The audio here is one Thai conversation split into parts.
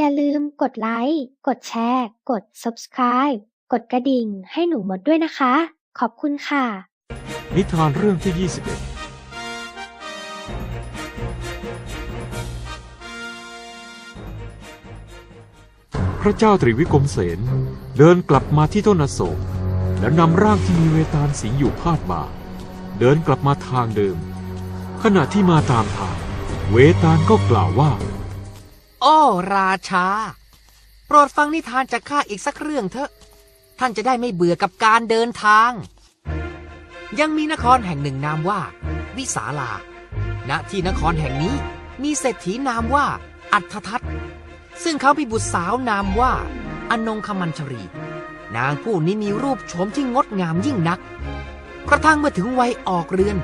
อย่าลืมกดไลค์ กดแชร์ กด subscribe กดกระดิ่งให้หนูหมดด้วยนะคะ ขอบคุณค่ะ นิทานเรื่องที่ 21 พระเจ้าตรีวิกรมเสนเดินกลับมาที่ต้นอโศก แล้วนำร่างที่มีเวตาลสิงอยู่พาดบ่าเดินกลับมาทางเดิม ขณะที่มาตามทาง เวตาลก็กล่าวว่า โอ้ราชา โปรดฟังนิทานจากข้าอีกสักเรื่องเถอะ ท่านจะได้ไม่เบื่อกับการเดินทาง ยังมีนครแห่งหนึ่งนามว่า วิสาลา ณ ที่นครแห่งนี้มีเศรษฐีนามว่า อัฏฐทัตซึ่งเขามีบุตรสาวนามว่า อนงคมัญชรี นางผู้นี้มีรูปโฉมที่งดงามยิ่งนัก กระทั่งเมื่อถึงวัยออกเรือน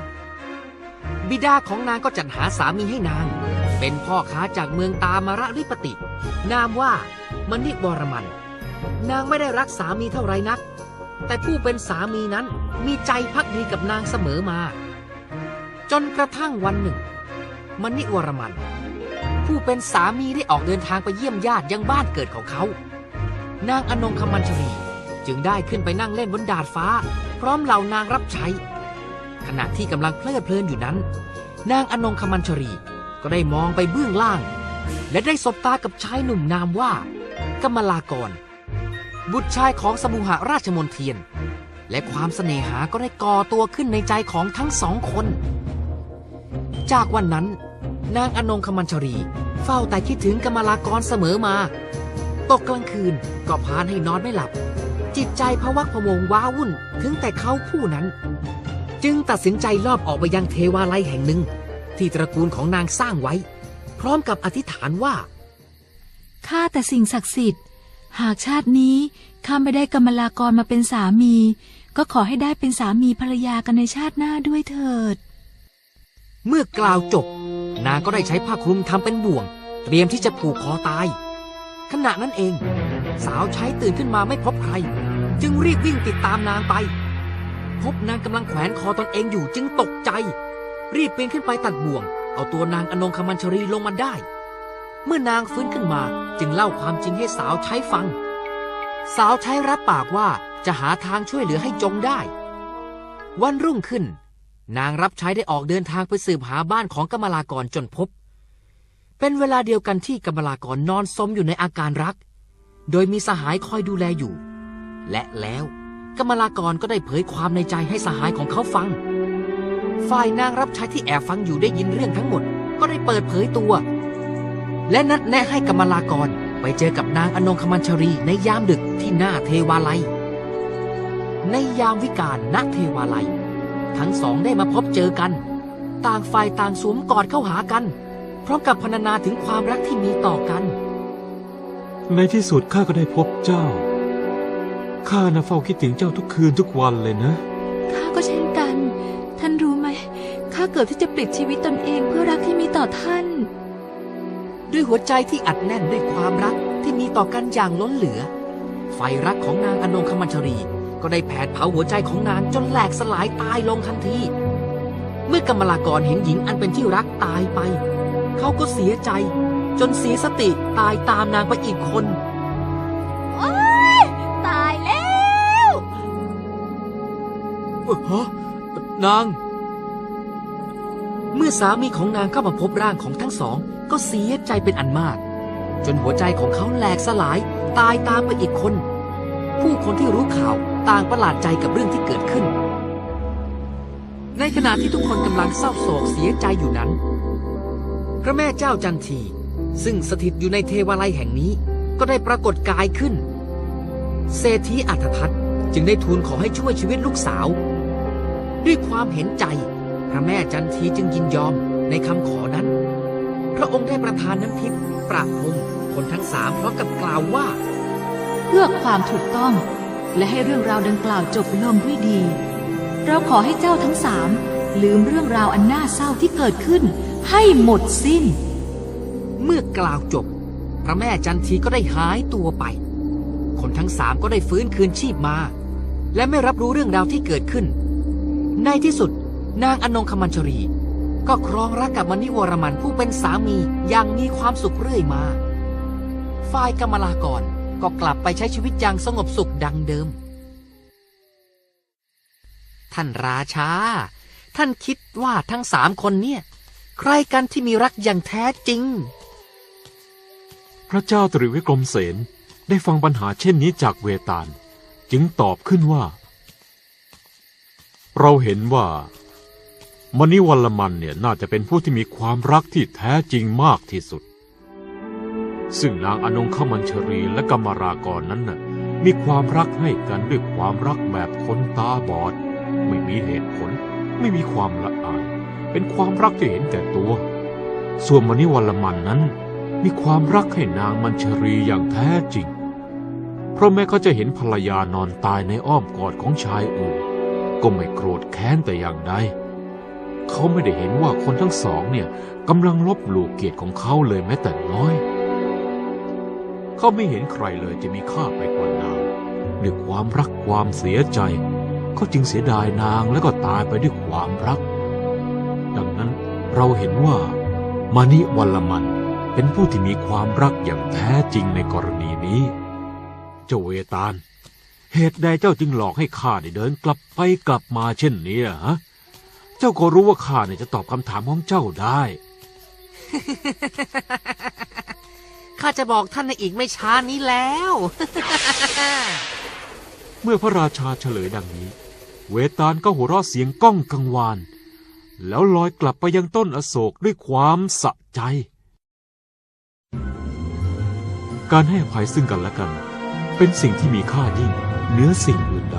บิดาของนางก็จัดหาสามีให้นาง เป็นพ่อค้าจากเมืองตามาระริปติ นามว่ามณิวรมัน นางไม่ได้รักสามีเท่าไรนัก แต่ผู้เป็นสามีนั้นมีใจพักดีกับนางเสมอมา จนกระทั่งวันหนึ่งมณิวรมัน ผู้เป็นสามีได้ออกเดินทางไปเยี่ยมญาติยังบ้านเกิดของเขา นางอนงคมัญชรีจึงได้ขึ้นไปนั่งเล่นบนดาดฟ้า พร้อมเหล่านางรับใช้ ขณะที่กำลังเพลิดเพลินอยู่นั้น นางอนงคมัญชรี ก็ได้มองไปเบื้องล่าง และได้สบตากับชายหนุ่มนามว่ากมลากร บุตรชายของสมุหราชมนเทียน และความเสน่หาก็ได้ก่อตัวขึ้นในใจของทั้งสองคน จากวันนั้น นางอนงคมัญชรี เฝ้าแต่คิดถึงกมลากรเสมอมา ตกกลางคืนก็พานให้นอนไม่หลับ จิตใจพะวักพะวงว้าวุ่นถึงแต่เขาผู้นั้น จึงตัดสินใจลอบออกไปยังเทวาลัยแห่งหนึ่ง ที่ตระกูลของนางสร้างไว้ พร้อมกับอธิษฐานว่า ข้าแต่สิ่งศักดิ์สิทธิ์ หากชาตินี้ข้าไม่ได้กำมลากรมาเป็นสามี ก็ขอให้ได้เป็นสามีภรรยากันในชาติหน้าด้วยเถิด เมื่อกล่าวจบ นางก็ได้ใช้ผ้าคลุมทำเป็นบ่วง เตรียมที่จะผูกคอตาย ขณะนั้นเอง สาวใช้ตื่นขึ้นมาไม่พบใคร จึงรีบวิ่งติดตามนางไป พบนางกำลังแขวนคอตนเองอยู่จึงตกใจ รีบปีนขึ้นไปตัดบ่วง เอาตัวนางอนงคมัญชรีลงมาได้ เมื่อนางฟื้นขึ้นมาจึงเล่าความจริงให้สาวใช้ฟัง สาวใช้รับปากว่าจะหาทางช่วยเหลือให้จงได้ วันรุ่งขึ้น นางรับใช้ได้ออกเดินทางไปสืบหาบ้านของกมลากรจนพบ เป็นเวลาเดียวกันที่กมลากรนอนสมอยู่ในอาการรัก โดยมีสหายคอยดูแลอยู่ และแล้วกมลากรก็ได้เผยความในใจให้สหายของเขาฟัง ฝ่ายนางรับใช้ที่แอบฟังอยู่ได้ยินเรื่องทั้งหมด ก็ได้เปิดเผยตัว และนัดแนะให้กมลากรไปเจอกับนางอนงคมัญชรีในยามดึกที่หน้าเทวาลัย ในยามวิกาลณเทวาลัย ทั้งสองได้มาพบเจอกัน ต่างฝ่ายต่างสวมกอดเข้าหากันพร้อมกับพรรณนาถึงความรักที่มีต่อกัน ในที่สุดข้าก็ได้พบเจ้า ข้าน่ะเฝ้าคิดถึงเจ้าทุกคืนทุกวันเลยนะ ข้าก็เช่นกันท่านรู้ไหมข้า เกิดที่จะปลิดชีวิตตนเองเพื่อรักที่มีต่อท่าน ด้วยหัวใจที่อัดแน่นด้วยความรักที่มีต่อกันอย่างล้นเหลือ ไฟรักของนางอนงคมัญชรีก็ได้แผดเผาหัวใจของนางจนแหลกสลายตายลงทันที เมื่อกำมลากรเห็นหญิงอันเป็นที่รักตายไป เขาก็เสียใจ จนเสียสติตายตามนางไปอีกคนตายแล้วเอ่อฮะนาง เมื่อสามีของนางเข้ามาพบร่างของทั้งสอง ก็เสียใจเป็นอันมาก จนหัวใจของเขาแหลกสลายตายตามไปอีกคน ผู้คนที่รู้ข่าวต่างประหลาดใจกับเรื่องที่เกิดขึ้น ในขณะที่ทุกคนกำลังเศร้าโศกเสียใจอยู่นั้น พระแม่เจ้าจันที ซึ่งสถิตอยู่ในเทวาลัยแห่งนี้ ก็ได้ปรากฏกายขึ้น เศรษฐีอัฏทัตจึงได้ทูลขอให้ช่วยชีวิตลูกสาว ด้วยความเห็นใจ ระแม่จันทีจึงยินยอมในคำขอนั้น พระองค์ได้ประทานน้ำทิพย์ประพรมคนทั้งสามพร้อมกับกล่าวว่า เพื่อความถูกต้อง และให้เรื่องราวดังกล่าวจบลงด้วยดี เราขอให้เจ้าทั้งสามลืมเรื่องราวอันน่าเศร้าที่เกิดขึ้น ให้หมดสิ้น เมื่อกล่าวจบ พระแม่จันทีก็ได้หายตัวไป คนทั้งสามก็ได้ฟื้นคืนชีพมา และไม่รับรู้เรื่องราวที่เกิดขึ้น ในที่สุด นางอนงคมัญชรี ก็ครองรักกับมณิวรมันผู้เป็นสามีอย่างมีความสุขเรื่อยมา ฝ่ายกรรมลากรก็กลับไปใช้ชีวิตอย่างสงบสุขดังเดิม ท่านราชา ท่านคิดว่าทั้งสามคนเนี่ย ใครกันที่มีรักอย่างแท้จริง พระเจ้าตรีวิกรมเสนได้ฟังปัญหาเช่นนี้จากเวตาล จึงตอบขึ้นว่า เราเห็นว่า มณิวัลมันเนี่ยน่าจะเป็นผู้ที่มีความรักที่แท้จริงมากที่สุด ซึ่งนางอนงคมัญชรีและกรรมารากรนั้นน่ะมีความรักให้กันด้วยความรักแบบคนตาบอด ไม่มีเหตุผล ไม่มีความละอาย เป็นความรักที่เห็นแก่ตัว ส่วนมณิวัลมันนั้น มีความรักให้นางมัญชรีอย่างแท้จริง เพราะแม้เขาจะเห็นภรรยานอนตายในอ้อมกอดของชายอื่น ก็ไม่โกรธแค้นแต่อย่างใด เขาไม่ได้เห็นว่าคนทั้งสองเนี่ยกำลังลบหลู่เกียรติของเขาเลยแม้แต่น้อย เขาไม่เห็นใครเลยจะมีค่าไปกว่านางด้วยความรักความเสียใจ เขาจึงเสียดายนางแล้วก็ตายไปด้วยความรัก ดังนั้นเราเห็นว่ามานิวัลมันเป็นผู้ที่มีความรักอย่างแท้จริงในกรณีนี้ เจ้าเวตาล เหตุใดเจ้าจึงหลอกให้ข้าได้เดินกลับไปกลับมาเช่นนี้ล่ะฮะ เจ้าก็รู้ว่าข้าเนี่ยจะตอบคำถามของเจ้าได้ ข้าจะบอกท่านในอีกไม่ช้านี้แล้ว เมื่อพระราชาเฉลยดังนี้ เวตาลก็หัวเราะเสียงก้องกังวาน แล้วลอยกลับไปยังต้นอโศกด้วยความสะใจ การให้อภัยซึ่งกันและกัน เป็นสิ่งที่มีค่ายิ่งเหนือสิ่งอื่นใด